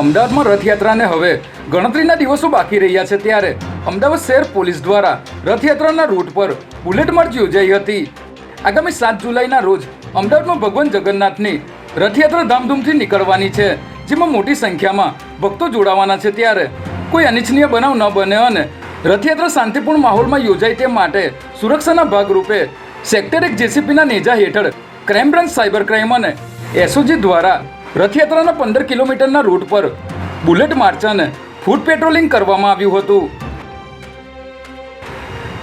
અમદાવાદમાં રથયાત્રાને હવે ગણતરીના દિવસો બાકી રહ્યા છે ત્યારે અમદાવાદ શહેર પોલીસ દ્વારા રથયાત્રાના રૂટ પર બુલેટ માર્ચ યોજાઈ હતી. આગામી સાત જુલાઈના રોજ અમદાવાદમાં ભગવાન જગન્નાથની રથયાત્રા ધામધૂમથી નીકળવાની છે, જેમાં મોટી સંખ્યામાં ભક્તો જોડાવાના છે ત્યારે કોઈ અનિચ્છનીય બનાવ ન બને અને રથયાત્રા શાંતિપૂર્ણ માહોલમાં યોજાય તે માટે સુરક્ષાના ભાગરૂપે સેક્ટર એક જેસીપીના નેજા હેઠળ ક્રાઇમ બ્રાન્ચ સાયબર ક્રાઇમ અને એસઓજી દ્વારા રથયાત્રાના પંદર કિલોમીટરના રૂટ પર બુલેટ માર્ચાને ફૂડ પેટ્રોલિંગ કરવામાં આવ્યું હતું.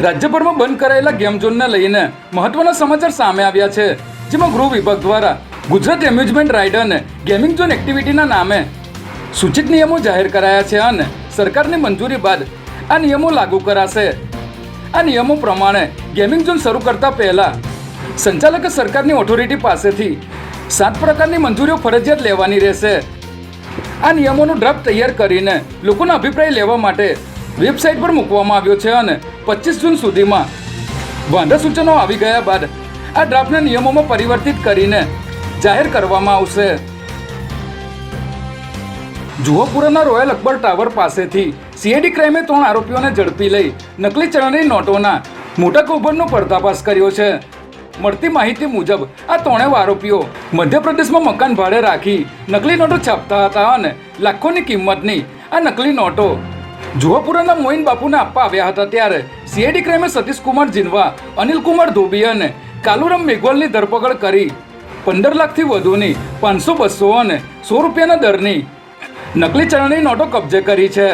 રાજ્યભરમાં બંધ કરાયેલા ગેમ ઝોનને લઈને મહત્વના સમાચાર સામે આવ્યા છે, જેમાં ગૃહ વિભાગ દ્વારા ગુજરાત એમ્યુઝમેન્ટ રાઇડ અને ગેમિંગ ઝોન એક્ટિવિટીના નામે સૂચિત નિયમો જાહેર કરાયા છે અને સરકારની મંજૂરી બાદ આ નિયમો લાગુ કરાશે. આ નિયમો પ્રમાણે ગેમિંગ ઝોન શરૂ કરતા પહેલા સંચાલકે સરકારની ઓથોરિટી પાસેથી સાત પ્રકારની મંજૂરીઓ ફરજિયાત લેવાની રહેશે. આ નિયમોનો ડ્રાફ્ટ તૈયાર કરીને લોકોના અભિપ્રાય લેવા માટે વેબસાઇટ પર મૂકવામાં આવ્યો છે અને પચીસ જૂન સુધીમાં વાંધા સૂચનો આવી ગયા બાદ આ ડ્રાફ્ટના નિયમોમાં પરિવર્તિત કરીને જાહેર કરવામાં આવશે. જુહાપુરાના રોયલ અકબર ટાવર પાસેથી સીઆઈડી ક્રાઇમે ત્રણ આરોપીઓને ઝડપી લઈ નકલી ચલણની નોટોના મોટા કૌભાંડનો પર્દાફાશ કર્યો છે. મળતી માહિતી મુજબ, આ ત્રણેય આરોપીઓ મધ્યપ્રદેશમાં મકાન ભાડે રાખી નકલી નોટો છાપતા હતા અને લાખોની કિંમતની આ નકલી નોટો જુહાપુરાના મોઇન બાપુને આપવા આવ્યા હતા ત્યારે સીઆઈડી ક્રાઇમે સતીશ કુમાર જીનવા અનિલ કુમાર ધોબી અને કાલુરામ મેઘવાલની ધરપકડ કરી પંદર લાખથી વધુની પાંચસો બસો અને સો રૂપિયાના દરની નકલી ચલણની નોટો કબજે કરી છે.